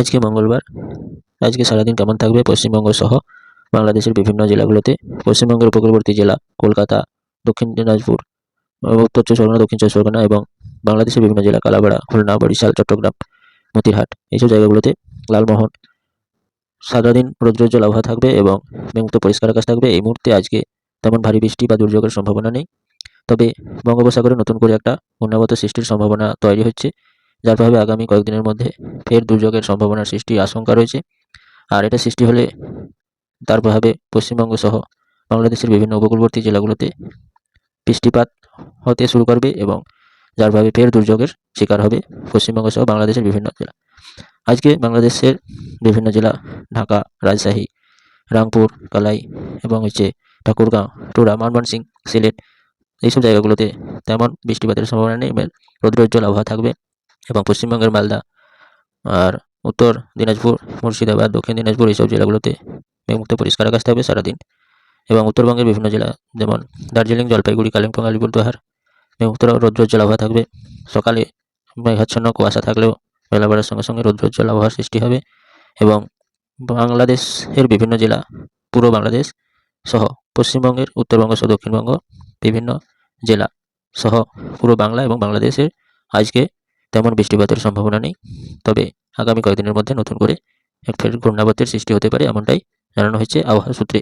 আজকে মঙ্গলবার। আজকে সারাদিন কেমন থাকবে পশ্চিমবঙ্গ সহ বাংলাদেশের বিভিন্ন জেলাগুলোতে? পশ্চিমবঙ্গের উপকূলবর্তী জেলা কলকাতা, দক্ষিণ দিনাজপুর, উত্তর চব্বিশ পরগনা, দক্ষিণ চব্বিশ পরগনা এবং বাংলাদেশের বিভিন্ন জেলা কালাপাড়া, খুলনা, বরিশাল, চট্টগ্রাম, মতিরহাট এইসব জায়গাগুলোতে লালমোহন। সারাদিন রৌদ্রোজ্জ্বল আবহাওয়া থাকবে এবং মেঘমুক্ত পরিষ্কার আকাশ থাকবে। এই মুহূর্তে আজকে তেমন ভারী বৃষ্টি বা দুর্যোগের সম্ভাবনা নেই। তবে বঙ্গোপসাগরে নতুন করে একটা ঘূর্ণাবর্ত সৃষ্টির সম্ভাবনা তৈরি হচ্ছে। যার প্রভাবে আগামী কয়েকদিনের মধ্যে ফের দুর্যোগের সম্ভাবনার সৃষ্টির আশঙ্কা রয়েছে। আর এটা সৃষ্টি হলে তার প্রভাবে পশ্চিমবঙ্গ সহ বাংলাদেশের বিভিন্ন উপকূলবর্তী জেলাগুলোতে বৃষ্টিপাত হতে শুরু করবে এবং যার প্রভাবে ফের দুর্যোগের শিকার হবে পশ্চিমবঙ্গ সহ বাংলাদেশের বিভিন্ন জেলা। আজকে বাংলাদেশের বিভিন্ন জেলা, ঢাকা, রাজশাহী, রামপুর, কালাই এবং হচ্ছে ঠাকুরগাঁও টুরা ময়মনসিং সিলেট, এইসব জায়গাগুলোতে তেমন বৃষ্টিপাতের সম্ভাবনা নেই। রৌদ্রোজ্জ্বল আবহাওয়া থাকবে। এবং পশ্চিমবঙ্গের মালদা আর উত্তর দিনাজপুর, মুর্শিদাবাদ, দক্ষিণ দিনাজপুর এইসব জেলাগুলোতে মেঘমুক্ত পরিষ্কার আকাশ থাকবে সারাদিন। এবং উত্তরবঙ্গের বিভিন্ন জেলা যেমন দার্জিলিং, জলপাইগুড়ি, কালিম্পং আলিপুরদুয়ার মেঘমুক্ত রৌদ্রোজ্জ্বল আবহাওয়া থাকবে। সকালে মেঘাচ্ছন্ন কুয়াশা থাকলেও বেলা বাড়ার সঙ্গে সঙ্গে রৌদ্রোজ্জ্বল আবহাওয়ার সৃষ্টি হবে এবং বাংলাদেশের বিভিন্ন জেলা, পুরো বাংলাদেশ সহ পশ্চিমবঙ্গের, উত্তরবঙ্গ সহ দক্ষিণবঙ্গ বিভিন্ন জেলা সহ পুরো বাংলা এবং বাংলাদেশের আজকে তেমন বৃষ্টিপাতের সম্ভাবনা নেই। তবে আগামী কয়েকদিনের মধ্যে নতুন করে এক ফের ঘূর্ণাবর্তের সৃষ্টি হতে পারে, এমনটাই জানানো হয়েছে আবহাওয়া সূত্রে।